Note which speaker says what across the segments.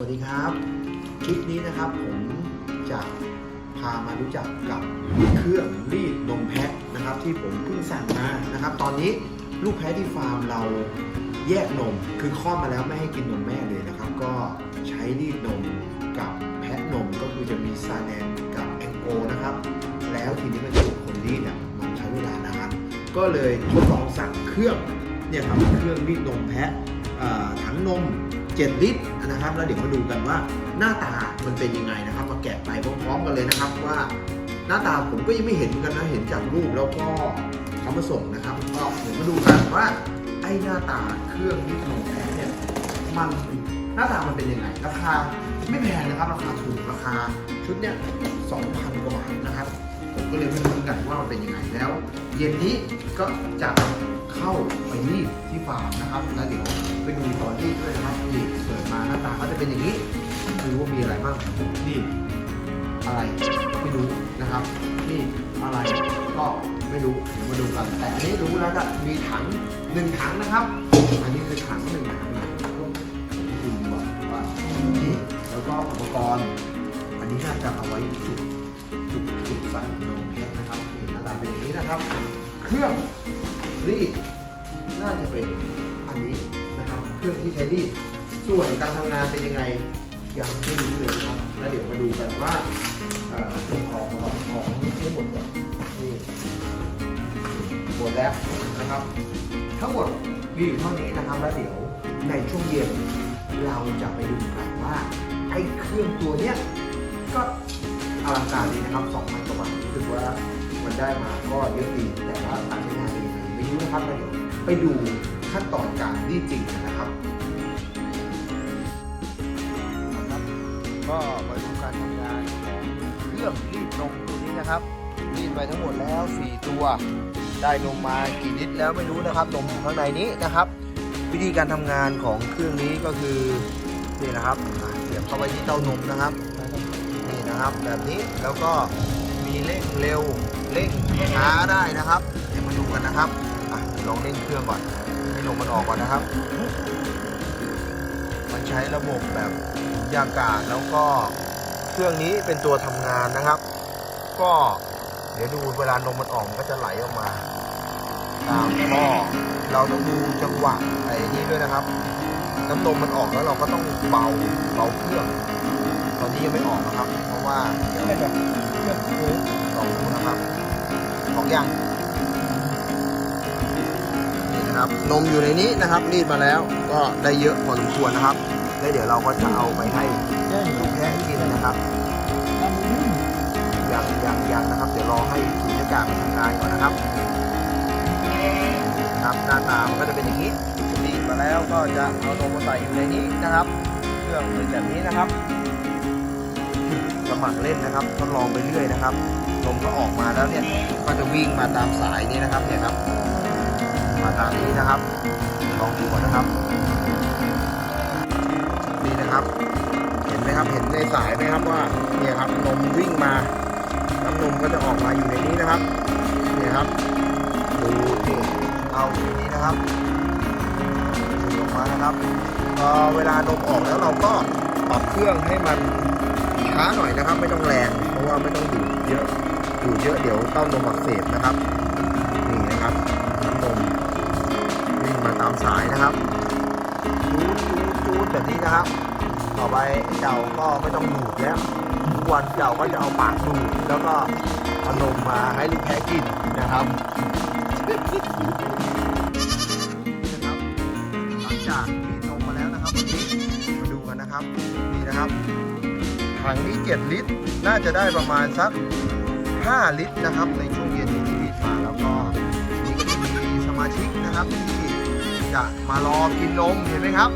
Speaker 1: สวัสดีครับ คลิปนี้นะครับผมจะพามารู้จักกับเครื่องรีดนมแพะนะครับ ที่ผมเพิ่งสั่งมานะครับ ตอนนี้ลูกแพะที่ฟาร์มเราแยกนม คือคลอดมาแล้วไม่ให้กินนมแม่เลยนะครับ ก็ใช้รีดนมกับแพะนมก็คือจะมีซาแนนกับแองโกนะครับ แล้วทีนี้มันจะเป็นคนรีดอะมันใช้เวลานานก็เลยทดลองสั่งเครื่องเนี่ยครับเครื่องรีดนมแพะถังนม 7 ลิตรนะครับ แล้วเดี๋ยวมาดูกันว่าหน้าตามันเป็นยังไงนะครับ มาแกะไปพร้อมๆกันเลยนะครับว่า หน้าตาผมก็ยังไม่เห็นเหมือนกันนะเห็นจากรูปแล้วก็เขามาส่งนะครับก็เดี๋ยวมาดูกันว่าไอ้หน้าตาเครื่องรีดนมแพะเนี่ยมันหน้าตามันเป็นยังไงราคาไม่แพงนะครับราคาถูกราคาชุดเนี้ย2,000กว่าบาทนะครับผมก็เลยไม่รู้กันว่ามันเป็นยังไงแล้ว เย็นนี้ก็จะเข้าไปรีดที่ฟาร์มนะครับ แล้วเดี๋ยวไปดูตอนรีดด้วยนะครับ เป็นอย่างนี้ไม่รู้ว่ามีอะไรบ้างนี่อะไรไม่รู้นะครับนี่อะไรก็ไม่รู้เดี๋ยวมาดูกัน แต่อันนี้รู้แล้วก็มีถังหนึ่งถังนะครับ อันนี้คือถังหนึ่งถังนะดูว่าว่านี่แล้วก็อุปกรณ์ อันนี้น่าจะเอาไว้จุดจุดจุดใส่นมแพะนะครับนี่หน้าตาเป็นอย่างนี้นะครับ เครื่องรีดน่าจะเป็นอันนี้นะครับ เครื่องที่ใช้รีด ส่วนการทำงานเป็นยังไงยังไม่รู้เลยนะครับแล้วเดี๋ยวมาดูกันว่าเอ่อของของของทั้งหมดก่อนนี่หมดแล้วนะครับ ทั้งหมดมีอยู่เท่านี้นะครับแล้วเดี๋ยวในช่วงเย็นเราจะไปดูกันว่าไอ้เครื่องตัวเนี้ยก็อลังการดีนะครับ2,000กว่าบาทรู้สึกว่ามันได้มาก็เยอะดีแต่ว่าการใช้งานเป็นยังไงไม่รู้นะครับแล้วเดี๋ยวไปดูขั้นตอนการรีจริงนะครับ ก็มาดูการทำงานของเครื่องรีดนมตัวนี้นะครับรีดไปทั้งหมดแล้ว 4 ตัว ได้นมมากี่ลิตรแล้วไม่รู้นะครับนมข้างในนี้นะครับ วิธีการทำงานของเครื่องนี้ก็คือนี่นะครับเสียบเข้าไปที่เต้านมนะครับนี่นะครับแบบนี้แล้วก็มีเร่งเร็วเร่งช้าได้นะครับเดี๋ยวมาดูกันนะครับอลองเร่งเครื่องก่อนให้ลมมันออกก่อนนะครับ มันใช้ระบบแบบยากาศแล้วก็เครื่องนี้เป็นตัวทำงานนะครับ ก็เดี๋ยวดูเวลานมมันออกก็จะไหลออกมาตามท่อเราต้องดูจังหวะไอ้นี้ด้วยนะครับ น้ำนมมันออกแล้วเราก็ต้องเบาเบาเครื่อง ตอนนี้ยังไม่ออกนะครับ เพราะว่าเดี๋ยวเครื่องโค้งลองดูนะครับออกยัง นะครับนมอยู่ในนี้นะครับรีดมาแล้วก็ได้เยอะพอสมควรนะครับแล้วเดี๋ยวเราก็จะเอาไปให้ลูกแพะกินนะครับยังยังยังนะครับ เดี๋ยวรอให้บรรยากาศมันทำงานก่อนนะครับครับหน้าตามันก็จะเป็นอย่างนี้รีดมาแล้วก็จะเอานมมาใส่อยู่ในนี้นะครับเครื่องเป็นแบบนี้นะครับสมัครเล่นนะครับทดลองไปเรื่อยนะครับลมก็ออกมาแล้วเนี่ยก็จะวิ่งมาตามสายนี้นะครับเนี่ยครับ มาตามนี้นะครับลองดูก่อนนะครับ นี่นะครับ เห็นไหมครับเห็นในสายไหมครับว่าเนี่ยครับนมวิ่งมาน้ำนมก็จะออกมาอยู่ในนี้นะครับเนี่ยครับดูนี่เอาอยู่นี้นะครับดูออกมานะครับพอเวลานมออกแล้วเราก็ปรับเครื่องให้มันช้าหน่อยนะครับ ไม่ต้องแรงเพราะว่าไม่ต้องดูดเยอะดูดเยอะเดี๋ยวเต้านมอักเสบนะครับ นะครับ ต่อไปเจ้าก็ไม่ต้องดูดแล้วทุกวันเจ้าก็จะเอาปากดูดแล้วก็เอานมมาให้ลูกแพะกินนะครับนะครับหลังจากรีดนมมาแล้วนะครับวันนี้มาดูกันนะครับนี่นะครับถังนี้ 7 ลิตร น่าจะได้ประมาณสัก 5 ลิตรนะครับ ในช่วงเย็นที่รีดมาแล้วก็นี่ก็จะมีสมาชิกนะครับที่จะมารอกินนมเห็นไหมครับ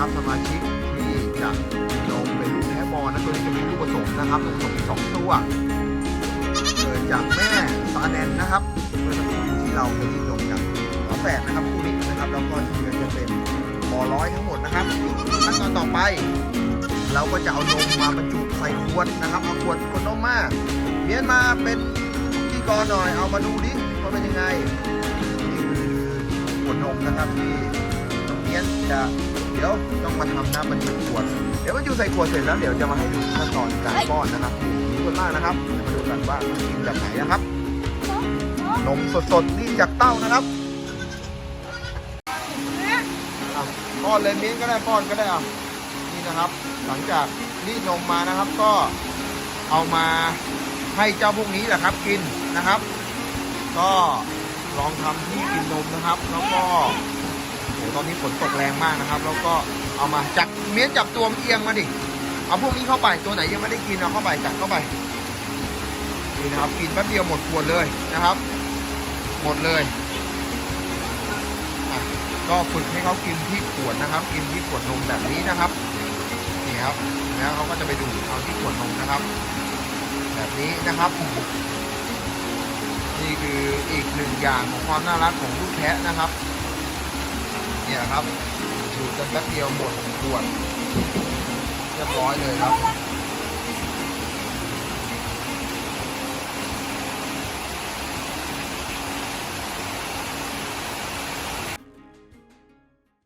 Speaker 1: นะครับสมาชิกที่จะกินมเป็นลูกแพะบอลนะตัวนี้จะมีลูกผสมนะครับลูกผสมสองตัวเกิดจากแม่ซาแนนนะครับเมื่อสักครู่ที่เราไปกินนมกันฝาแฝดนะครับคู่นี้นะครับแล้วก็ที่เหลือจะเป็นบอร้อยทั้งหมดนะครับขั้นตอนต่อไป เราก็จะเอานมมาบรรจุใส่ขวดนะครับเอาขวดขวดนมมาเมียนมาเป็นพิธีกรหน่อยเอามาดูดิว่าเป็นยังไงนี่คือขวดนมนะครับที่ น้องเนี้ยจะเดี๋ยวต้องมาทำน้ำบรรจุขวด เดี๋ยวบรรจุใส่ขวดเสร็จแล้วเดี๋ยวจะมาให้ดูขั้นตอนการป้อนนะครับมีคนมากนะครับเดี๋ยวมาดูกันว่ากินแบบไหนนะครับ นมสดๆนี่จากเต้านะครับป้อนเลยมิ้นก็ได้ป้อนก็ได้อะนี่นะครับ หลังจากรีดนมมานะครับ ก็เอามาให้เจ้าพวกนี้แหละครับ กินนะครับ ก็ลองทำที่กินนมนะครับ แล้วก็ อนนี้ฝนตกแรงมากนะครับ แล้วก็เอามาจับเมียนจับตัวมันเอียงมาดิเอาพวกนี้เข้าไปตัวไหนยังไม่ได้กินเอาเข้าไปจับเข้าไปนี่นะครับกินแป๊บเดียวหมดขวดเลยนะครับ หมดเลยก็ฝึกให้เขากินที่ขวดนะครับ กินที่ขวดนมแบบนี้นะครับนี่ครับแล้วเขาก็จะไปดูเอาที่ขวดนมนะครับ แบบนี้นะครับนี่คืออีกหนึ่งอย่างของความน่ารักของลูกแพะนะครับ เนี่ยครับดูดกันแป๊บเดียวหมดขวดเรียบร้อยเลยครับ